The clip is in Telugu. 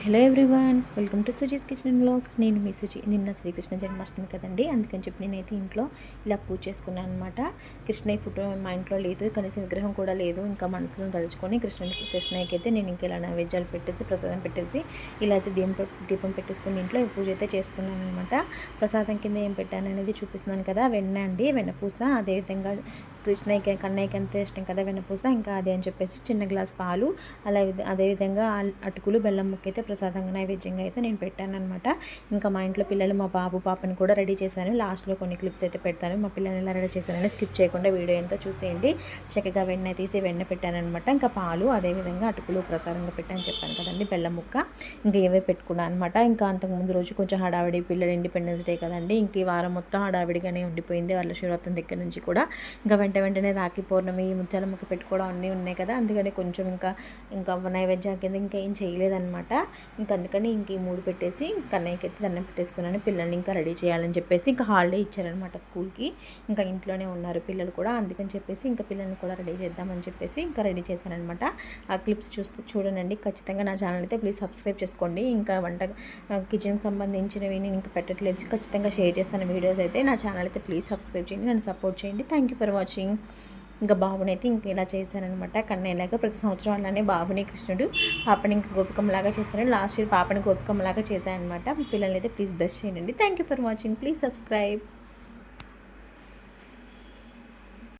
Hello everyone welcome to Suji's kitchen blogs నేను మీ సుజీ నిన్న శ్రీకృష్ణ జన్మాష్టమి కదండి అందుకని చెప్పి నేనైతే ఇంట్లో ఇలా పూజ చేసుకున్నాను అనమాట కృష్ణయ్య ఫోటో మా ఇంట్లో లేదు కనీసం విగ్రహం కూడా లేదు ఇంకా మనసులో తలుచుకొని కృష్ణుని కృష్ణయ్యకి అయితే నేను ఇంకా ఇలా నైవేద్యాలు పెట్టేసి ప్రసాదం పెట్టేసి ఇలా అయితే దీపం దీపం పెట్టేసుకుని ఇంట్లో పూజ అయితే చేసుకున్నాను అనమాట ప్రసాదం కింద ఏం పెట్టాను అనేది చూపిస్తున్నాను కదా వెన్న అండి వెన్నపూస అదేవిధంగా కృష్ణయ్యకి కన్నయ్యకి ఎంత ఇష్టం? కదా వెన్నపూస ఇంకా అదే అని చెప్పేసి చిన్న గ్లాస్ పాలు అలా అదేవిధంగా అటుకులు బెల్లం ముక్క అయితే ప్రసాదంగా నైవేద్యంగా అయితే నేను పెట్టాను అనమాట ఇంకా మా ఇంట్లో పిల్లలు మా బాబు పాపని కూడా రెడీ చేశాను. లాస్ట్లో కొన్ని క్లిప్స్ అయితే పెడతాను. మా పిల్లల్ని ఎలా రెడీ చేశానని స్కిప్ చేయకుండా వీడియో ఎంతో చూసేయండి. చక్కగా వెన్న తీసి వెన్న పెట్టానమాట అనమాట ఇంకా పాలు అదేవిధంగా అటుకులు ప్రసాదంగా పెట్టాను చెప్పాను కదండి బెల్లం ముక్క. ఇంకా ఏవే పెట్టుకున్నాను అనమాట ఇంకా అంతకు ముందు రోజు కొంచెం హడావిడి పిల్లల ఇండిపెండెన్స్ డే కదండి. ఇంక ఈ వారం మొత్తం హడావిడిగానే ఉండిపోయింది. వాళ్ళ శివరాత్రం దగ్గర నుంచి కూడా. ఇంకా వెంట వెంటనే రాఖీ పౌర్ణమి ముత్యాలమ్మకి ముక్క పెట్టుకోవడం అన్నీ ఉన్నాయి కదా. అందుకని కొంచెం ఇంకా ఇంకా నైవేద్యం కింద ఇంకా ఏం చేయలేదన్నమాట. ఇంకా అందుకని ఇంక ఈ మూడు పెట్టేసి కన్నయ్యకి అయితే దండం పెట్టేసుకున్నాను. పిల్లల్ని ఇంకా రెడీ చేయాలని చెప్పేసి ఇంకా హాలిడే ఇచ్చారనమాట స్కూల్కి. ఇంకా ఇంట్లోనే ఉన్నారు పిల్లలు కూడా. అందుకని చెప్పేసి ఇంకా పిల్లల్ని కూడా రెడీ చేద్దామని చెప్పేసి ఇంకా రెడీ చేశానమాట ఆ క్లిప్స్ చూస్తూ చూడండి. ఖచ్చితంగా నా ఛానల్ అయితే ప్లీజ్ సబ్స్క్రైబ్ చేసుకోండి. ఇంకా వంట కిచెన్కి సంబంధించినవి నేను ఇంకా పెట్టట్లేదు. ఖచ్చితంగా షేర్ చేస్తాను వీడియోస్ అయితే. నా ఛానల్ అయితే ప్లీజ్ సబ్స్క్రైబ్ చేయండి. నన్ను సపోర్ట్ చేయండి. Thank you for watching. ఇంకా బాబుని అయితే ఇంక ఇలా చేశారనమాట. కన్నయ్యలాగా ప్రతి సంవత్సరం అలానే బాబుని కృష్ణుడు పాపని ఇంకా గోపికమ్మలాగా చేస్తాను లాస్ట్ ఇయర్ పాపని గోపికమ్మలాగా చేశానమాట పిల్లల్ని అయితే ప్లీజ్ బెస్ట్ చేయండి. Thank you for watching please subscribe